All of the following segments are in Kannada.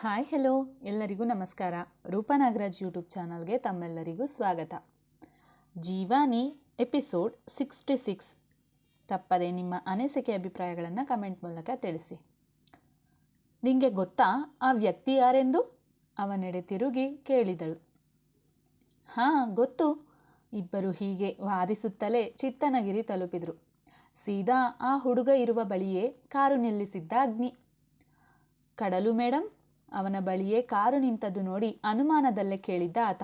ಹಾಯ್ ಹೆಲೋ ಎಲ್ಲರಿಗೂ ನಮಸ್ಕಾರ. ರೂಪಾ ನಾಗರಾಜ್ ಯೂಟ್ಯೂಬ್ ಚಾನಲ್ಗೆ ತಮ್ಮೆಲ್ಲರಿಗೂ ಸ್ವಾಗತ. Jeevani episode sixty six. ತಪ್ಪದೆ ನಿಮ್ಮ ಅನಿಸಿಕೆ ಅಭಿಪ್ರಾಯಗಳನ್ನು ಕಮೆಂಟ್ ಮೂಲಕ ತಿಳಿಸಿ. ನಿಮಗೆ ಗೊತ್ತಾ, ಆ ವ್ಯಕ್ತಿ ಯಾರೆಂದು? ಅವನೆಡೆ ತಿರುಗಿ ಕೇಳಿದಳು. ಹಾಂ, ಗೊತ್ತು. ಇಬ್ಬರು ಹೀಗೆ ವಾದಿಸುತ್ತಲೇ ಚಿತ್ತನಗಿರಿ ತಲುಪಿದರು. ಸೀದಾ ಆ ಹುಡುಗ ಇರುವ ಬಳಿಯೇ ಕಾರು ನಿಲ್ಲಿಸಿದ್ದ ಅಗ್ನಿ. ಕಡಲು ಮೇಡಮ್ ಅವನ ಬಳಿಯೇ ಕಾರು ನಿಂತದ್ದು ನೋಡಿ ಅನುಮಾನದಲ್ಲೇ ಕೇಳಿದ್ದ ಆತ.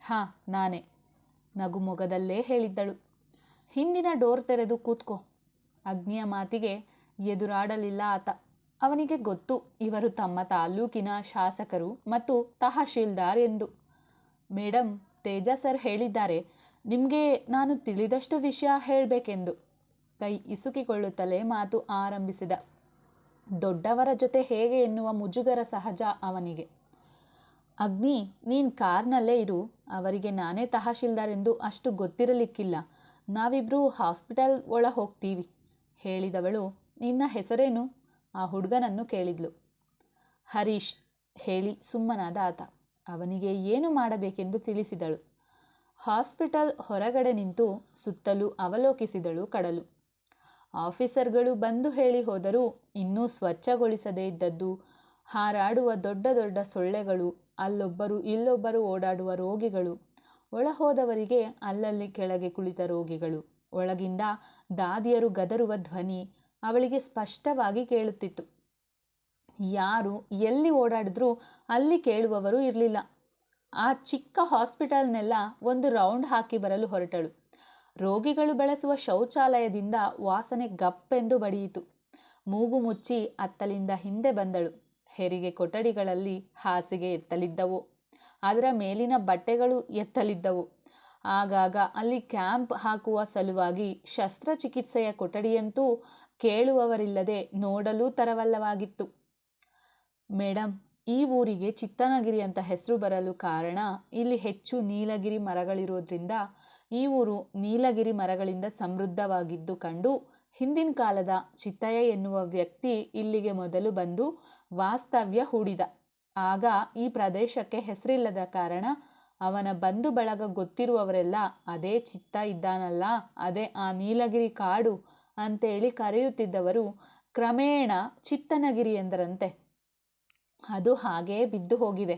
ಹಾಂ, ನಾನೇ, ನಗುಮೊಗದಲ್ಲೇ ಹೇಳಿದ್ದಳು. ಹಿಂದಿನ ಡೋರ್ ತೆರೆದು ಕೂತ್ಕೋ. ಅಗ್ನಿಯ ಮಾತಿಗೆ ಎದುರಾಡಲಿಲ್ಲ ಆತ. ಅವನಿಗೆ ಗೊತ್ತು, ಇವರು ತಮ್ಮ ತಾಲ್ಲೂಕಿನ ಶಾಸಕರು ಮತ್ತು ತಹಶೀಲ್ದಾರ್ ಎಂದು. ಮೇಡಮ್ ತೇಜ ಸರ್ ಹೇಳಿದ್ದಾರೆ, ನಿಮಗೆ ನಾನು ತಿಳಿದಷ್ಟು ವಿಷಯ ಹೇಳಬೇಕೆಂದು. ಕೈ ಇಸುಕಿಕೊಳ್ಳುತ್ತಲೇ ಮಾತು ಆರಂಭಿಸಿದ. ದೊಡ್ಡವರ ಜೊತೆ ಹೇಗೆ ಎನ್ನುವ ಮುಜುಗರ ಸಹಜ ಅವನಿಗೆ. ಅಗ್ನಿ, ನೀನು ಕಾರ್ನಲ್ಲೇ ಇರು, ಅವರಿಗೆ ನಾನೇ ತಹಶೀಲ್ದಾರ್ ಎಂದು ಅಷ್ಟು ಗೊತ್ತಿರಲಿಕ್ಕಿಲ್ಲ. ನಾವಿಬ್ಬರೂ ಹಾಸ್ಪಿಟಲ್ ಒಳ ಹೋಗ್ತೀವಿ. ಹೇಳಿದವಳು, ನಿನ್ನ ಹೆಸರೇನು? ಆ ಹುಡುಗನನ್ನು ಕೇಳಿದ್ಲು. ಹರೀಶ್, ಹೇಳಿ ಸುಮ್ಮನಾದ ಆತ. ಅವನಿಗೆ ಏನು ಮಾಡಬೇಕೆಂದು ತಿಳಿಸಿದಳು. ಹಾಸ್ಪಿಟಲ್ ಹೊರಗಡೆ ನಿಂತು ಸುತ್ತಲೂ ಅವಲೋಕಿಸಿದಳು ಕಡಲು. ಆಫೀಸರ್ಗಳು ಬಂದು ಹೇಳಿ ಹೋದರೂ ಇನ್ನೂ ಸ್ವಚ್ಛಗೊಳಿಸದೇ ಇದ್ದದ್ದು. ಹಾರಾಡುವ ದೊಡ್ಡ ದೊಡ್ಡ ಸೊಳ್ಳೆಗಳು, ಅಲ್ಲೊಬ್ಬರು ಇಲ್ಲೊಬ್ಬರು ಓಡಾಡುವ ರೋಗಿಗಳು. ಒಳ ಹೋದವರಿಗೆ ಅಲ್ಲಲ್ಲಿ ಕೆಳಗೆ ಕುಳಿತ ರೋಗಿಗಳು. ಒಳಗಿಂದ ದಾದಿಯರು ಗದರುವ ಧ್ವನಿ ಅವಳಿಗೆ ಸ್ಪಷ್ಟವಾಗಿ ಕೇಳುತ್ತಿತ್ತು. ಯಾರು, ಎಲ್ಲಿ ಓಡಾಡಿದ್ರೂ ಅಲ್ಲಿ ಕೇಳುವವರು ಇರಲಿಲ್ಲ. ಆ ಚಿಕ್ಕ ಹಾಸ್ಪಿಟಲ್ನೆಲ್ಲ ಒಂದು ರೌಂಡ್ ಹಾಕಿ ಬರಲು ಹೊರಟಳು. ರೋಗಿಗಳು ಬಳಸುವ ಶೌಚಾಲಯದಿಂದ ವಾಸನೆ ಗಪ್ಪೆಂದು ಬಡಿಯಿತು. ಮೂಗು ಮುಚ್ಚಿ ಅತ್ತಲಿಂದ ಹಿಂದೆ ಬಂದಳು. ಹೆರಿಗೆ ಕೊಠಡಿಗಳಲ್ಲಿ ಹಾಸಿಗೆ ಎತ್ತಲಿದ್ದವು. ಅದರ ಮೇಲಿನ ಬಟ್ಟೆಗಳು ಎತ್ತಲಿದ್ದವು. ಆಗಾಗ ಅಲ್ಲಿ ಕ್ಯಾಂಪ್ ಹಾಕುವ ಸಲುವಾಗಿ ಶಸ್ತ್ರಚಿಕಿತ್ಸೆಯ ಕೊಠಡಿಯಂತೂ ಕೇಳುವವರಿಲ್ಲದೆ ನೋಡಲೂ ತರವಲ್ಲವಾಗಿತ್ತು. ಮೇಡಮ್ ಈ ಊರಿಗೆ ಚಿತ್ತನಗಿರಿ ಅಂತ ಹೆಸರು ಬರಲು ಕಾರಣ ಇಲ್ಲಿ ಹೆಚ್ಚು ನೀಲಗಿರಿ ಮರಗಳಿರೋದ್ರಿಂದ ಈ ಊರು ನೀಲಗಿರಿ ಮರಗಳಿಂದ ಸಮೃದ್ಧವಾಗಿದ್ದು ಕಂಡು ಹಿಂದಿನ ಕಾಲದ ಚಿತ್ತಯ್ಯ ಎನ್ನುವ ವ್ಯಕ್ತಿ ಇಲ್ಲಿಗೆ ಮೊದಲು ಬಂದು ವಾಸ್ತವ್ಯ ಹೂಡಿದ. ಆಗ ಈ ಪ್ರದೇಶಕ್ಕೆ ಹೆಸರಿಲ್ಲದ ಕಾರಣ ಅವನ ಬಂಧು ಬಳಗ ಗೊತ್ತಿರುವವರೆಲ್ಲ, ಅದೇ ಚಿತ್ತ ಇದ್ದಾನಲ್ಲ, ಅದೇ ಆ ನೀಲಗಿರಿ ಕಾಡು ಅಂತೇಳಿ ಕರೆಯುತ್ತಿದ್ದವರು ಕ್ರಮೇಣ ಚಿತ್ತನಗಿರಿ ಎಂದರಂತೆ. ಅದು ಹಾಗೇ ಬಿದ್ದು ಹೋಗಿದೆ.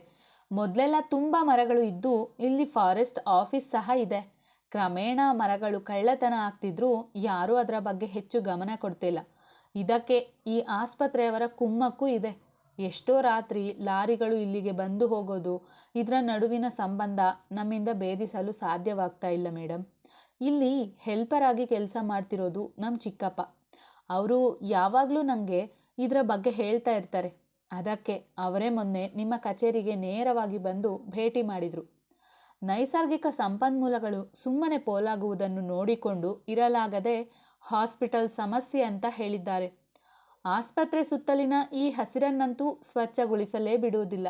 ಮೊದಲೆಲ್ಲ ತುಂಬ ಮರಗಳು ಇದ್ದು ಇಲ್ಲಿ ಫಾರೆಸ್ಟ್ ಆಫೀಸ್ ಸಹ ಇದೆ. ಕ್ರಮೇಣ ಮರಗಳು ಕಳ್ಳತನ ಆಗ್ತಿದ್ರೂ ಯಾರೂ ಅದರ ಬಗ್ಗೆ ಹೆಚ್ಚು ಗಮನ ಕೊಡ್ತಿಲ್ಲ. ಇದಕ್ಕೆ ಈ ಆಸ್ಪತ್ರೆಯವರ ಕುಮ್ಮಕ್ಕೂ ಇದೆ. ಎಷ್ಟೋ ರಾತ್ರಿ ಲಾರಿಗಳು ಇಲ್ಲಿಗೆ ಬಂದು ಹೋಗೋದು, ಇದರ ನಡುವಿನ ಸಂಬಂಧ ನಮ್ಮಿಂದ ಭೇದಿಸಲು ಸಾಧ್ಯವಾಗ್ತಾ ಇಲ್ಲ ಮೇಡಮ್ ಇಲ್ಲಿ ಹೆಲ್ಪರ್ ಆಗಿ ಕೆಲಸ ಮಾಡ್ತಿರೋದು ನಮ್ಮ ಚಿಕ್ಕಪ್ಪ. ಅವರು ಯಾವಾಗಲೂ ನನಗೆ ಇದರ ಬಗ್ಗೆ ಹೇಳ್ತಾ ಇರ್ತಾರೆ. ಅದಕ್ಕೆ ಅವರೇ ಮೊನ್ನೆ ನಿಮ್ಮ ಕಚೇರಿಗೆ ನೇರವಾಗಿ ಬಂದು ಭೇಟಿ ಮಾಡಿದರು. ನೈಸರ್ಗಿಕ ಸಂಪನ್ಮೂಲಗಳು ಸುಮ್ಮನೆ ಪೋಲಾಗುವುದನ್ನು ನೋಡಿಕೊಂಡು ಇರಲಾಗದೆ ಹಾಸ್ಪಿಟಲ್ ಸಮಸ್ಯೆ ಅಂತ ಹೇಳಿದ್ದಾರೆ. ಆಸ್ಪತ್ರೆ ಸುತ್ತಲಿನ ಈ ಹಸಿರನ್ನಂತೂ ಸ್ವಚ್ಛಗೊಳಿಸಲೇ ಬಿಡುವುದಿಲ್ಲ.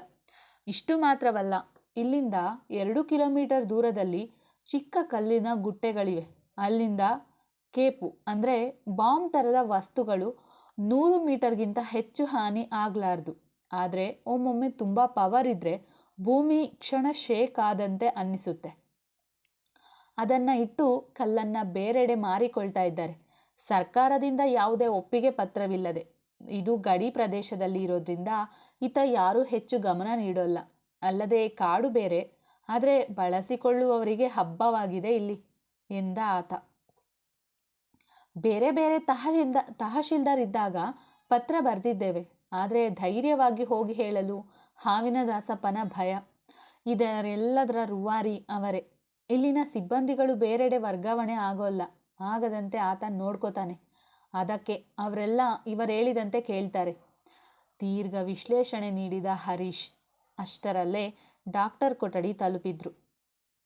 ಇಷ್ಟು ಮಾತ್ರವಲ್ಲ, ಇಲ್ಲಿಂದ ಎರಡು ಕಿಲೋಮೀಟರ್ ದೂರದಲ್ಲಿ ಚಿಕ್ಕ ಕಲ್ಲಿನ ಗುಟ್ಟೆಗಳಿವೆ ಅಲ್ಲಿಂದ ಕೇಪು ಅಂದರೆ ಬಾಂಬ್ ಥರದ ವಸ್ತುಗಳು ನೂರು ಮೀಟರ್ಗಿಂತ ಹೆಚ್ಚು ಹಾನಿ ಆಗಲಾರ್ದು. ಆದರೆ ಒಮ್ಮೊಮ್ಮೆ ತುಂಬ ಪವರ್ ಇದ್ದರೆ ಭೂಮಿ ಕ್ಷಣ ಶೇಕ್ ಆದಂತೆ ಅನ್ನಿಸುತ್ತೆ. ಅದನ್ನು ಇಟ್ಟು ಕಲ್ಲನ್ನು ಬೇರೆಡೆ ಮಾರಿಕೊಳ್ತಾ ಇದ್ದಾರೆ. ಸರ್ಕಾರದಿಂದ ಯಾವುದೇ ಒಪ್ಪಿಗೆ ಪತ್ರವಿಲ್ಲದೆ. ಇದು ಗಡಿ ಪ್ರದೇಶದಲ್ಲಿ ಇರೋದ್ರಿಂದ ಈತ ಯಾರೂ ಹೆಚ್ಚು ಗಮನ ನೀಡೋಲ್ಲ. ಅಲ್ಲದೆ ಕಾಡು ಬೇರೆ. ಆದರೆ ಬಳಸಿಕೊಳ್ಳುವವರಿಗೆ ಹಬ್ಬವಾಗಿದೆ ಇಲ್ಲಿ ಎಂದ ಆತ. ಬೇರೆ ಬೇರೆ ತಹಶೀಲ್ದ ತಹಶೀಲ್ದಾರ್ ಇದ್ದಾಗ ಪತ್ರ ಬರೆದಿದ್ದೇವೆ. ಆದರೆ ಧೈರ್ಯವಾಗಿ ಹೋಗಿ ಹೇಳಲು ಹಾವಿನ ದಾಸಪ್ಪನ ಭಯ. ಇದರೆಲ್ಲದರ ರುವಾರಿ ಅವರೇ. ಇಲ್ಲಿನ ಸಿಬ್ಬಂದಿಗಳು ಬೇರೆಡೆ ವರ್ಗಾವಣೆ ಆಗೋಲ್ಲ. ಆಗದಂತೆ ಆತ ನೋಡ್ಕೋತಾನೆ. ಅದಕ್ಕೆ ಅವರೆಲ್ಲ ಇವರೇಳಿದಂತೆ ಕೇಳ್ತಾರೆ. ದೀರ್ಘ ವಿಶ್ಲೇಷಣೆ ನೀಡಿದ ಹರೀಶ್ ಅಷ್ಟರಲ್ಲೇ ಡಾಕ್ಟರ್ ಕೊಠಡಿ ತಲುಪಿದ್ರು.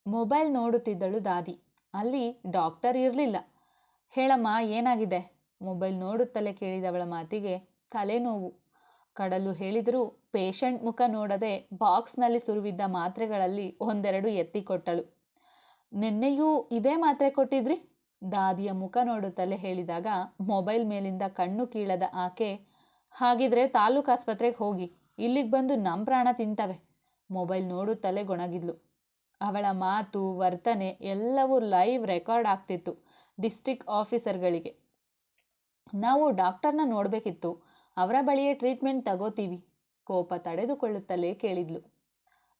ಮೊಬೈಲ್ ನೋಡುತ್ತಿದ್ದಳು ದಾದಿ. ಅಲ್ಲಿ ಡಾಕ್ಟರ್ ಇರಲಿಲ್ಲ. ಹೇಳಮ್ಮ, ಏನಾಗಿದೆ? ಮೊಬೈಲ್ ನೋಡುತ್ತಲೇ ಕೇಳಿದವಳ ಮಾತಿಗೆ ತಲೆನೋವು ಕಡಲು ಹೇಳಿದರೂ ಪೇಷಂಟ್ ಮುಖ ನೋಡದೆ ಬಾಕ್ಸ್ನಲ್ಲಿ ಸುರುವಿದ್ದ ಮಾತ್ರೆಗಳಲ್ಲಿ ಒಂದೆರಡು ಎತ್ತಿಕೊಟ್ಟಳು. ನಿನ್ನೆಯೂ ಇದೇ ಮಾತ್ರೆ ಕೊಟ್ಟಿದ್ರಿ? ದಾದಿಯ ಮುಖ ನೋಡುತ್ತಲೇ ಹೇಳಿದಾಗ ಮೊಬೈಲ್ ಮೇಲಿಂದ ಕಣ್ಣು ಕೀಳದ ಆಕೆ, ಹಾಗಿದ್ರೆ ತಾಲೂಕು ಆಸ್ಪತ್ರೆಗೆ ಹೋಗಿ, ಇಲ್ಲಿಗೆ ಬಂದು ನಮ್ಮ ಪ್ರಾಣ ತಿಂತವೆ. ಮೊಬೈಲ್ ನೋಡುತ್ತಲೇ ಗೊಣಗಿದ್ಲು. ಅವಳ ಮಾತು, ವರ್ತನೆ ಎಲ್ಲವೂ ಲೈವ್ ರೆಕಾರ್ಡ್ ಆಗ್ತಿತ್ತು. ಡಿಸ್ಟ್ರಿಕ್ಟ್ ಆಫೀಸರ್ಗಳಿಗೆ. ನಾವು ಡಾಕ್ಟರ್ನ ನೋಡಬೇಕಿತ್ತು. ಅವರ ಬಳಿಯೇ ಟ್ರೀಟ್ಮೆಂಟ್ ತಗೋತೀವಿ. ಕೋಪ ತಡೆದುಕೊಳ್ಳುತ್ತಲೇ ಕೇಳಿದ್ಲು.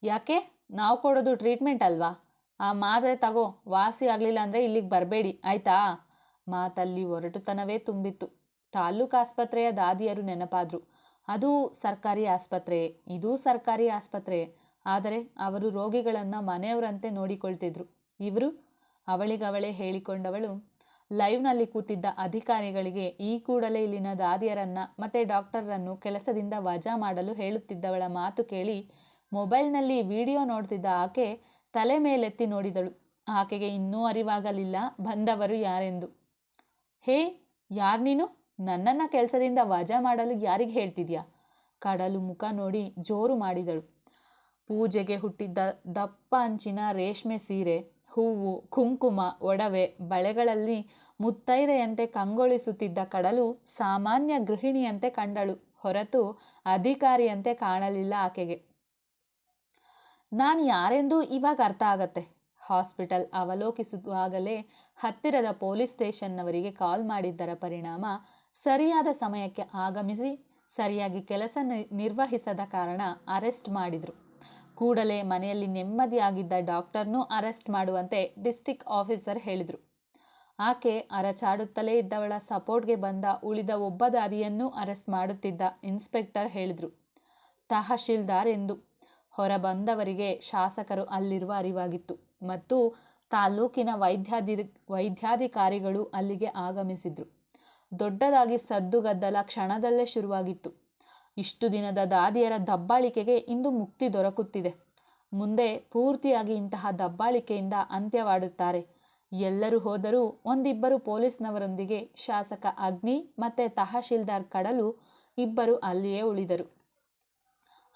ಯಾಕೆ? ನಾವು ಕೊಡೋದು ಟ್ರೀಟ್ಮೆಂಟ್ ಅಲ್ವಾ? ಆ ಮಾತ್ರೆ ತಗೋ, ವಾಸಿ ಆಗಲಿಲ್ಲ ಅಂದರೆ ಇಲ್ಲಿಗೆ ಬರಬೇಡಿ, ಆಯ್ತಾ? ಮಾತಲ್ಲಿ ಒರಟುತನವೇ ತುಂಬಿತ್ತು. ತಾಲೂಕು ಆಸ್ಪತ್ರೆಯ ದಾದಿಯರು ನೆನಪಾದ್ರು. ಅದು ಸರ್ಕಾರಿ ಆಸ್ಪತ್ರೆ, ಇದೂ ಸರ್ಕಾರಿ ಆಸ್ಪತ್ರೆ. ಆದರೆ ಅವರು ರೋಗಿಗಳನ್ನು ಮನೆಯವರಂತೆ ನೋಡಿಕೊಳ್ತಿದ್ರು. ಇವರು ಅವಳಿಗವಳೇ ಹೇಳಿಕೊಂಡವಳು, ಲೈವ್ನಲ್ಲಿ ಕೂತಿದ್ದ ಅಧಿಕಾರಿಗಳಿಗೆ ಈ ಕೂಡಲೇ ಇಲ್ಲಿನ ದಾದಿಯರನ್ನ ಮತ್ತೆ ಡಾಕ್ಟರ್ರನ್ನು ಕೆಲಸದಿಂದ ವಜಾ ಮಾಡಲು ಹೇಳುತ್ತಿದ್ದವಳ ಮಾತು ಕೇಳಿ ಮೊಬೈಲ್ನಲ್ಲಿ ವಿಡಿಯೋ ನೋಡ್ತಿದ್ದ ಆಕೆ ತಲೆ ಮೇಲೆತ್ತಿ ನೋಡಿದಳು. ಆಕೆಗೆ ಇನ್ನೂ ಅರಿವಾಗಲಿಲ್ಲ, ಬಂದವರು ಯಾರೆಂದು. ಹೇ, ಯಾರು ನೀನು? ನನ್ನನ್ನು ಕೆಲಸದಿಂದ ವಜಾ ಮಾಡಲು ಯಾರಿಗೆ ಹೇಳ್ತಿದ್ಯಾ? ಕಡಲು ಮುಖ ನೋಡಿ ಜೋರು ಮಾಡಿದಳು. ಪೂಜೆಗೆ ಹುಟ್ಟಿದ್ದ ದಪ್ಪ ಅಂಚಿನ ರೇಷ್ಮೆ ಸೀರೆ ಹೂವು, ಕುಂಕುಮ, ಒಡವೆ ಬಳೆಗಳಲ್ಲಿ ಮುತ್ತೈದೆಯಂತೆ ಕಂಗೊಳಿಸುತ್ತಿದ್ದ ಕಡಲು ಸಾಮಾನ್ಯ ಗೃಹಿಣಿಯಂತೆ ಕಂಡಳು. ಹೊರತು ಅಧಿಕಾರಿಯಂತೆ ಕಾಣಲಿಲ್ಲ ಆಕೆಗೆ. ನಾನು ಯಾರೆಂದು ಇವಾಗ ಅರ್ಥ ಆಗತ್ತೆ? ಹಾಸ್ಪಿಟಲ್ ಅವಲೋಕಿಸುವಾಗಲೇ ಹತ್ತಿರದ ಪೊಲೀಸ್ ಸ್ಟೇಷನ್ನವರಿಗೆ ಕಾಲ್ ಮಾಡಿದ್ದರ ಪರಿಣಾಮ ಸರಿಯಾದ ಸಮಯಕ್ಕೆ ಆಗಮಿಸಿ, ಸರಿಯಾಗಿ ಕೆಲಸ ನಿರ್ವಹಿಸದ ಕಾರಣ ಅರೆಸ್ಟ್ ಮಾಡಿದರು. ಕೂಡಲೇ ಮನೆಯಲ್ಲಿ ನೆಮ್ಮದಿಯಾಗಿದ್ದ ಡಾಕ್ಟರ್ನೂ ಅರೆಸ್ಟ್ ಮಾಡುವಂತೆ ಡಿಸ್ಟಿಕ್ ಆಫೀಸರ್ ಹೇಳಿದರು. ಆಕೆ ಅರಚಾಡುತ್ತಲೇ ಇದ್ದವಳ ಸಪೋರ್ಟ್ಗೆ ಬಂದ ಉಳಿದ ಒಬ್ಬ ದಾದಿಯನ್ನೂ ಅರೆಸ್ಟ್ ಮಾಡುತ್ತಿದ್ದ ಇನ್ಸ್ಪೆಕ್ಟರ್ ಹೇಳಿದರು. ತಹಶೀಲ್ದಾರ್ ಎಂದು ಹೊರಬಂದವರಿಗೆ ಶಾಸಕರು ಅಲ್ಲಿರುವ ಅರಿವಾಗಿತ್ತು ಮತ್ತು ತಾಲೂಕಿನ ವೈದ್ಯಾಧಿ ವೈದ್ಯಾಧಿಕಾರಿಗಳು ಅಲ್ಲಿಗೆ ಆಗಮಿಸಿದ್ರು. ದೊಡ್ಡದಾಗಿ ಸದ್ದುಗದ್ದಲ ಕ್ಷಣದಲ್ಲೇ ಶುರುವಾಗಿತ್ತು. ಇಷ್ಟು ದಿನದ ದಾದಿಯರ ದಬ್ಬಾಳಿಕೆಗೆ ಇಂದು ಮುಕ್ತಿ ದೊರಕುತ್ತಿದೆ. ಮುಂದೆ ಪೂರ್ತಿಯಾಗಿ ಇಂತಹ ದಬ್ಬಾಳಿಕೆಯಿಂದ ಅಂತ್ಯವಾಡುತ್ತಾರೆ. ಎಲ್ಲರೂ ಹೋದರೂ ಒಂದಿಬ್ಬರು ಪೊಲೀಸ್ನವರೊಂದಿಗೆ ಶಾಸಕ ಅಗ್ನಿ ಮತ್ತೆ ತಹಶೀಲ್ದಾರ್ ಕಡಲು ಇಬ್ಬರು ಅಲ್ಲಿಯೇ ಉಳಿದರು.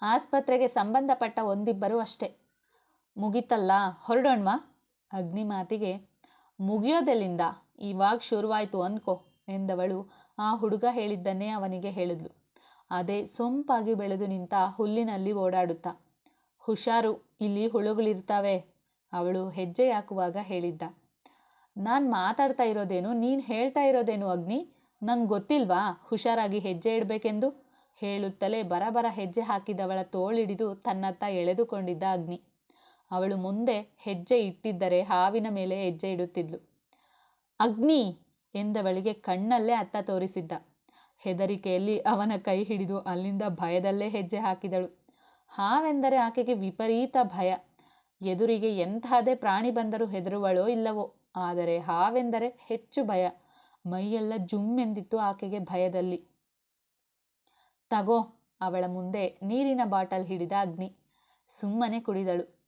ಆಸ್ಪತ್ರೆಗೆ ಸಂಬಂಧಪಟ್ಟ ಒಂದಿಬ್ಬರು ಅಷ್ಟೇ. ಮುಗಿತಲ್ಲ, ಹೊರಡೋಣ್ವಾ? ಅಗ್ನಿ ಮಾತಿಗೆ, ಮುಗಿಯೋದೆಲ್ಲಿಂದ? ಇವಾಗ ಶುರುವಾಯಿತು ಅನ್ಕೋ ಎಂದವಳು ಆ ಹುಡುಗ ಹೇಳಿದ್ದನ್ನೇ ಅವನಿಗೆ ಹೇಳಿದ್ಲು. ಅದೇ ಸೊಂಪಾಗಿ ಬೆಳೆದು ನಿಂತ ಹುಲ್ಲಿನಲ್ಲಿ ಓಡಾಡುತ್ತ. ಹುಷಾರು, ಇಲ್ಲಿ ಹುಳುಗಳಿರ್ತಾವೆ, ಅವಳು ಹೆಜ್ಜೆ ಹಾಕುವಾಗ ಹೇಳಿದ್ದ. ನಾನು ಮಾತಾಡ್ತಾ ಇರೋದೇನು, ನೀನು ಹೇಳ್ತಾ ಇರೋದೇನು ಅಗ್ನಿ? ನಂಗೆ ಗೊತ್ತಿಲ್ವಾ ಹುಷಾರಾಗಿ ಹೆಜ್ಜೆ ಇಡಬೇಕೆಂದು? ಹೇಳುತ್ತಲೇ ಬರಬರ ಹೆಜ್ಜೆ ಹಾಕಿದವಳ ತೋಳಿಡಿದು ತನ್ನತ್ತ ಎಳೆದುಕೊಂಡಿದ್ದ ಅಗ್ನಿ. ಅವಳು ಮುಂದೆ ಹೆಜ್ಜೆ ಇಟ್ಟಿದ್ದರೆ ಹಾವಿನ ಮೇಲೆ ಹೆಜ್ಜೆ ಇಡುತ್ತಿದ್ಲು. ಅಗ್ನಿ! ಎಂದವಳಿಗೆ ಕಣ್ಣಲ್ಲೇ ಅತ್ತ ತೋರಿಸಿದ್ದ. ಹೆದರಿಕೆಯಲ್ಲಿ ಅವನ ಕೈ ಹಿಡಿದು ಅಲ್ಲಿಂದ ಭಯದಲ್ಲೇ ಹೆಜ್ಜೆ ಹಾಕಿದಳು. ಹಾವೆಂದರೆ ಆಕೆಗೆ ವಿಪರೀತ ಭಯ. ಎದುರಿಗೆ ಎಂಥದೇ ಪ್ರಾಣಿ ಬಂದರೂ ಹೆದರುವಳೋ ಇಲ್ಲವೋ? ಆದರೆ ಹಾವೆಂದರೆ ಹೆಚ್ಚು ಭಯ. ಮೈಯೆಲ್ಲ ಜುಮ್ಮೆಂದಿತ್ತು ಆಕೆಗೆ ಭಯದಲ್ಲಿ. ತಗೋ, ಅವಳ ಮುಂದೆ ನೀರಿನ ಬಾಟಲ್ ಹಿಡಿದ ಅಗ್ನಿ. ಸುಮ್ಮನೆ ಕುಡಿದಳು.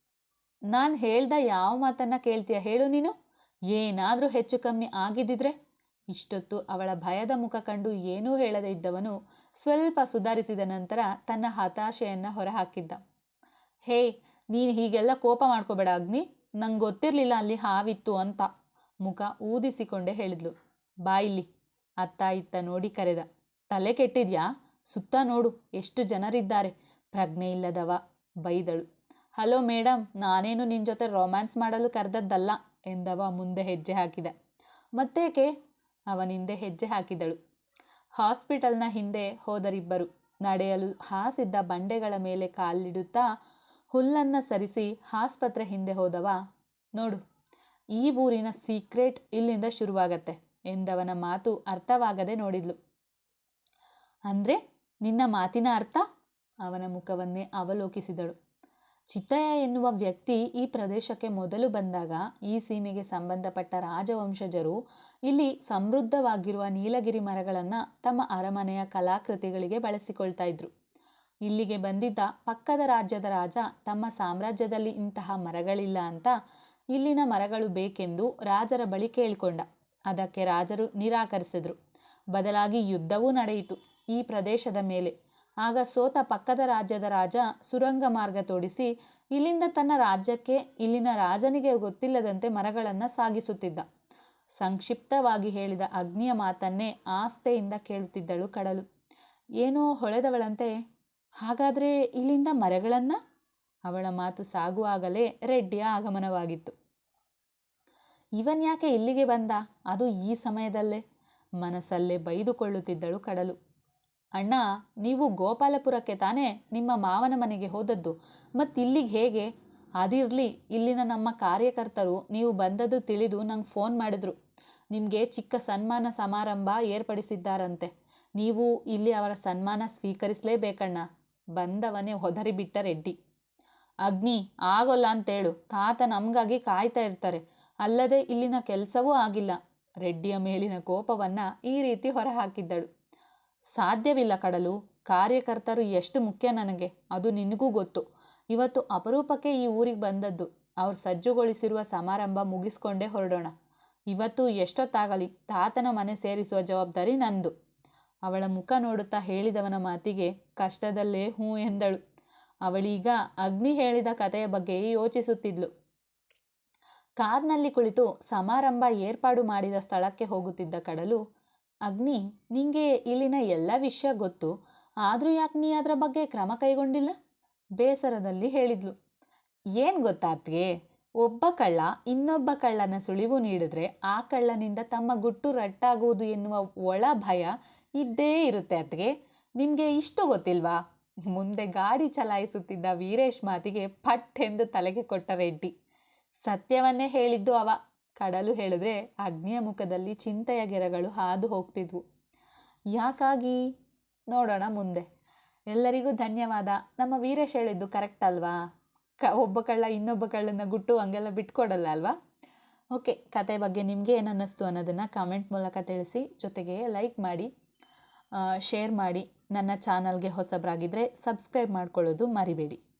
ನಾನು ಹೇಳ್ದ ಯಾವ ಮಾತನ್ನ ಕೇಳ್ತೀಯ ಹೇಳು ನೀನು? ಏನಾದರೂ ಹೆಚ್ಚು ಕಮ್ಮಿ ಆಗಿದ್ದಿದ್ರೆ ಇಷ್ಟೊತ್ತು ಅವಳ ಭಯದ ಮುಖ ಕಂಡು ಏನೂ ಹೇಳದೇ ಇದ್ದವನು ಸ್ವಲ್ಪ ಸುಧಾರಿಸಿದ ನಂತರ ತನ್ನ ಹತಾಶೆಯನ್ನು ಹೊರಹಾಕಿದ್ದ. ಹೇ, ನೀನು ಹೀಗೆಲ್ಲ ಕೋಪ ಮಾಡ್ಕೋಬೇಡ ಅಗ್ನಿ. ನಂಗೆ ಗೊತ್ತಿರಲಿಲ್ಲ ಅಲ್ಲಿ ಹಾವಿತ್ತು ಅಂತ. ಮುಖ ಊದಿಸಿಕೊಂಡೇ ಹೇಳಿದ್ಲು. ಬಾಯಿಲಿ ಅತ್ತ ಇತ್ತ ನೋಡಿ ಕರೆದ. ತಲೆ ಕೆಟ್ಟಿದ್ಯಾ? ಸುತ್ತ ನೋಡು, ಎಷ್ಟು ಜನರಿದ್ದಾರೆ. ಪ್ರಜ್ಞೆ ಇಲ್ಲದವ ಬೈದಳು. ಹಲೋ ಮೇಡಮ್ ನಾನೇನು ನಿನ್ನ ಜೊತೆ ರೊಮ್ಯಾನ್ಸ್ ಮಾಡಲು ಕರೆದದ್ದಲ್ಲ ಎಂದವ ಮುಂದೆ ಹೆಜ್ಜೆ ಹಾಕಿದ. ಮತ್ತೇಕೆ? ಅವನಿಂದೆ ಹೆಜ್ಜೆ ಹಾಕಿದಳು. ಹಾಸ್ಪಿಟಲ್ನ ಹಿಂದೆ ಹೋದರಿಬ್ಬರು. ನಡೆಯಲು ಹಾಸಿದ್ದ ಬಂಡೆಗಳ ಮೇಲೆ ಕಾಲಿಡುತ್ತಾ ಹುಲ್ಲನ್ನು ಸರಿಸಿ ಆಸ್ಪತ್ರೆ ಹಿಂದೆ ಹೋದವ, ನೋಡು, ಈ ಊರಿನ ಸೀಕ್ರೆಟ್ ಇಲ್ಲಿಂದ ಶುರುವಾಗತ್ತೆ ಎಂದವನ ಮಾತು ಅರ್ಥವಾಗದೆ ನೋಡಿದ್ಲು. ಅಂದರೆ ನಿನ್ನ ಮಾತಿನ ಅರ್ಥ? ಅವನ ಮುಖವನ್ನೇ ಅವಲೋಕಿಸಿದಳು. ಚಿತ್ತಯ್ಯ ಎನ್ನುವ ವ್ಯಕ್ತಿ ಈ ಪ್ರದೇಶಕ್ಕೆ ಮೊದಲು ಬಂದಾಗ ಈ ಸೀಮೆಗೆ ಸಂಬಂಧಪಟ್ಟ ರಾಜವಂಶಜರು ಇಲ್ಲಿ ಸಮೃದ್ಧವಾಗಿರುವ ನೀಲಗಿರಿ ಮರಗಳನ್ನು ತಮ್ಮ ಅರಮನೆಯ ಕಲಾಕೃತಿಗಳಿಗೆ ಬಳಸಿಕೊಳ್ತಾ ಇದ್ರು. ಇಲ್ಲಿಗೆ ಬಂದಿದ್ದ ಪಕ್ಕದ ರಾಜ್ಯದ ರಾಜ ತಮ್ಮ ಸಾಮ್ರಾಜ್ಯದಲ್ಲಿ ಇಂತಹ ಮರಗಳಿಲ್ಲ ಅಂತ ಇಲ್ಲಿನ ಮರಗಳು ಬೇಕೆಂದು ರಾಜರ ಬಳಿ ಕೇಳಿಕೊಂಡ. ಅದಕ್ಕೆ ರಾಜರು ನಿರಾಕರಿಸಿದ್ರು. ಬದಲಾಗಿ ಯುದ್ಧವೂ ನಡೆಯಿತು. ಈ ಪ್ರದೇಶದ ಮೇಲೆ ಆಗ ಸೋತ ಪಕ್ಕದ ರಾಜ್ಯದ ರಾಜ ಸುರಂಗ ಮಾರ್ಗ ತೋಡಿಸಿ ಇಲ್ಲಿಂದ ತನ್ನ ರಾಜ್ಯಕ್ಕೆ, ಇಲ್ಲಿನ ರಾಜನಿಗೆ ಗೊತ್ತಿಲ್ಲದಂತೆ ಮರಗಳನ್ನು ಸಾಗಿಸುತ್ತಿದ್ದ. ಸಂಕ್ಷಿಪ್ತವಾಗಿ ಹೇಳಿದ ಅಗ್ನಿಯ ಮಾತನ್ನೇ ಆಸ್ತೆಯಿಂದ ಕೇಳುತ್ತಿದ್ದಳು ಕಡಲು. ಏನೋ ಹೊಳೆದವಳಂತೆ, ಹಾಗಾದರೆ ಇಲ್ಲಿಂದ ಮರಗಳನ್ನು? ಅವಳ ಮಾತು ಸಾಗುವಾಗಲೇ ರೆಡ್ಡಿಯ ಆಗಮನವಾಗಿತ್ತು. ಇವನ್ ಯಾಕೆ ಇಲ್ಲಿಗೆ ಬಂದ? ಅದು ಈ ಸಮಯದಲ್ಲೇ. ಮನಸ್ಸಲ್ಲೇ ಬೈದುಕೊಳ್ಳುತ್ತಿದ್ದಳು ಕಡಲು. ಅಣ್ಣ, ನೀವು ಗೋಪಾಲಪುರಕ್ಕೆ ತಾನೇ ನಿಮ್ಮ ಮಾವನ ಮನೆಗೆ ಹೋದದ್ದು. ಮತ್ತಿಲ್ಲಿಗೆ ಹೇಗೆ? ಅದಿರಲಿ, ಇಲ್ಲಿನ ನಮ್ಮ ಕಾರ್ಯಕರ್ತರು ನೀವು ಬಂದದ್ದು ತಿಳಿದು ನಂಗೆ ಫೋನ್ ಮಾಡಿದ್ರು. ನಿಮಗೆ ಚಿಕ್ಕ ಸನ್ಮಾನ ಸಮಾರಂಭ ಏರ್ಪಡಿಸಿದ್ದಾರಂತೆ. ನೀವು ಇಲ್ಲಿ ಅವರ ಸನ್ಮಾನ ಸ್ವೀಕರಿಸಲೇಬೇಕಣ್ಣ. ಬಂದವನೇ ಹೊದರಿಬಿಟ್ಟ ರೆಡ್ಡಿ. ಅಗ್ನಿ, ಆಗೋಲ್ಲ ಅಂತೇಳು. ತಾತ ನಮಗಾಗಿ ಕಾಯ್ತಾ ಇರ್ತಾರೆ. ಅಲ್ಲದೆ ಇಲ್ಲಿನ ಕೆಲಸವೂ ಆಗಿಲ್ಲ. ರೆಡ್ಡಿಯ ಮೇಲಿನ ಕೋಪವನ್ನು ಈ ರೀತಿ ಹೊರಹಾಕಿದ್ದಳು. ಸಾಧ್ಯವಿಲ್ಲ ಕಡಲು. ಕಾರ್ಯಕರ್ತರು ಎಷ್ಟು ಮುಖ್ಯ ನನಗೆ? ಅದು ನಿನಗೂ ಗೊತ್ತು. ಇವತ್ತು ಅಪರೂಪಕ್ಕೆ ಈ ಊರಿಗೆ ಬಂದದ್ದು. ಅವ್ರು ಸಜ್ಜುಗೊಳಿಸಿರುವ ಸಮಾರಂಭ ಮುಗಿಸ್ಕೊಂಡೇ ಹೊರಡೋಣ. ಇವತ್ತು ಎಷ್ಟೊತ್ತಾಗಲಿ? ತಾತನ ಮನೆ ಸೇರಿಸುವ ಜವಾಬ್ದಾರಿ ನಂದು. ಅವಳ ಮುಖ ನೋಡುತ್ತಾ ಹೇಳಿದವನ ಮಾತಿಗೆ ಕಷ್ಟದಲ್ಲೇ ಹ್ಞೂ ಎಂದಳು. ಅವಳೀಗ ಅಗ್ನಿ ಹೇಳಿದ ಕಥೆಯ ಬಗ್ಗೆ ಯೋಚಿಸುತ್ತಿದ್ಲು. ಕಾರ್ನಲ್ಲಿ ಕುಳಿತು ಸಮಾರಂಭ ಏರ್ಪಾಡು ಮಾಡಿದ ಸ್ಥಳಕ್ಕೆ ಹೋಗುತ್ತಿದ್ದ ಕಡಲು ಅಗ್ನಿ, ನಿಂಗೆ ಇಲ್ಲಿನ ಎಲ್ಲ ವಿಷಯ ಗೊತ್ತು. ಆದರೂ ಯಾಕೆ ನೀ ಅದರ ಬಗ್ಗೆ ಕ್ರಮ ಕೈಗೊಂಡಿಲ್ಲ? ಬೇಸರದಲ್ಲಿ ಹೇಳಿದ್ಲು. ಏನು ಗೊತ್ತಾತ್ಗೆ ಒಬ್ಬ ಕಳ್ಳ ಇನ್ನೊಬ್ಬ ಕಳ್ಳನ ಸುಳಿವು ನೀಡಿದ್ರೆ ಆ ಕಳ್ಳನಿಂದ ತಮ್ಮ ಗುಟ್ಟು ರಟ್ಟಾಗುವುದು ಎನ್ನುವ ಒಳ ಭಯ ಇದ್ದೇ ಇರುತ್ತೆ ಅತ್ಗೆ ನಿಮಗೆ ಇಷ್ಟು ಗೊತ್ತಿಲ್ವಾ? ಮುಂದೆ ಗಾಡಿ ಚಲಾಯಿಸುತ್ತಿದ್ದ ವೀರೇಶ್ ಮಾತಿಗೆ ಪಟ್ ಎಂದು ತಲೆಗೆ ಕೊಟ್ಟ ರೆಡ್ಡಿ. ಸತ್ಯವನ್ನೇ ಹೇಳಿದ್ದು ಅವ. ಕಡಲು ಹೇಳಿದ್ರೆ ಅಗ್ನಿಯ ಮುಖದಲ್ಲಿ ಚಿಂತೆಯ ಗೆರೆಗಳು ಹಾದು ಹೋಗ್ತಿದ್ವು. ಯಾಕಾಗಿ? ನೋಡೋಣ ಮುಂದೆ. ಎಲ್ಲರಿಗೂ ಧನ್ಯವಾದ. ನಮ್ಮ ವೀರೇಶ್ ಹೇಳಿದ್ದು ಕರೆಕ್ಟ್ ಅಲ್ವಾ? ಕ, ಒಬ್ಬ ಕಳ್ಳ ಇನ್ನೊಬ್ಬ ಕಳ್ಳನ ಗುಟ್ಟು ಹಂಗೆಲ್ಲ ಬಿಟ್ಕೊಡಲ್ಲ ಅಲ್ವಾ? ಓಕೆ, ಕತೆ ಬಗ್ಗೆ ನಿಮಗೆ ಏನು ಅನ್ನಿಸ್ತು ಅನ್ನೋದನ್ನು ಕಾಮೆಂಟ್ ಮೂಲಕ ತಿಳಿಸಿ. ಜೊತೆಗೆ ಲೈಕ್ ಮಾಡಿ ಶೇರ್ ಮಾಡಿ. ನನ್ನ ಚಾನಲ್ಗೆ ಹೊಸಬರಾಗಿದ್ದರೆ ಸಬ್ಸ್ಕ್ರೈಬ್ ಮಾಡ್ಕೊಳ್ಳೋದು ಮರಿಬೇಡಿ.